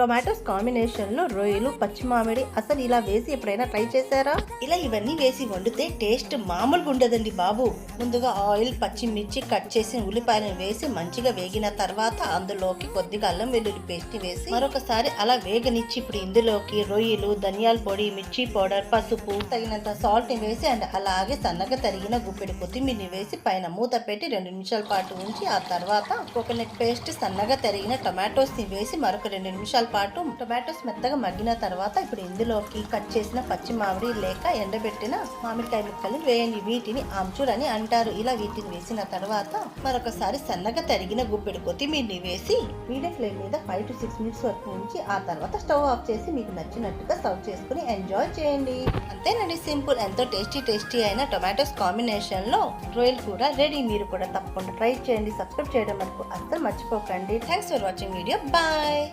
Tomatoes కాంబినేషన్లో రొయ్యలు పచ్చి మామిడి అసలు ఇలా వేసి ఎప్పుడైనా ట్రై చేశారా? ఇలా ఇవన్నీ వేసి వండితే టేస్ట్ మామూలుగా ఉండదండి బాబు. ముందుగా ఆయిల్ పచ్చిమిర్చి కట్ చేసిన ఉల్లిపాయలను వేసి మంచిగా వేగిన తర్వాత అందులోకి కొద్దిగా అల్లం వెల్లుల్లి పేస్ట్ వేసి మరొకసారి అలా వేగనిచ్చి ఇప్పుడు ఇందులోకి రొయ్యలు ధనియాల పొడి మిర్చి పౌడర్ పసుపు తగినంత సాల్ట్ని వేసి అండ్ అలాగే సన్నగా తరిగిన గుప్పెడి కొత్తిమీరని వేసి పైన మూత పెట్టి రెండు నిమిషాల పాటు ఉంచి ఆ తర్వాత కోకోనట్ పేస్ట్ సన్నగా తరిగిన టొమాటోస్ని వేసి మరొక రెండు నిమిషాల పాటు టొమాటోస్ మెత్తగా మగ్గిన తర్వాత ఇప్పుడు ఇందులోకి కట్ చేసిన పచ్చి మామిడి లేక ఎండబెట్టిన మామిడికాయ ముక్కలు వేయండి. వీటిని ఆమ్చూర్ అని అంటారు. ఇలా వీటిని వేసిన తర్వాత మరొకసారి సన్నగా తరిగిన గుప్పెడు కొత్తిమీరిని వేసి మీడియం ఫ్లేమ్ మీద ఫైవ్ టు సిక్స్ మినిట్స్ వరకు ఉంచి ఆ తర్వాత స్టవ్ ఆఫ్ చేసి మీకు నచ్చినట్టుగా సర్వ్ చేసుకుని ఎంజాయ్ చేయండి. అంతేనండి సింపుల్. ఎంతో టేస్టీ టేస్టీ అయిన టొమాటోస్ కాంబినేషన్లో రొయ్యలు కూడా రెడీ. మీరు కూడా తప్పకుండా ట్రై చేయండి. సబ్స్క్రైబ్ చేయడం వరకు అస్సలు మర్చిపోకండి. Thanks for watching video. Bye.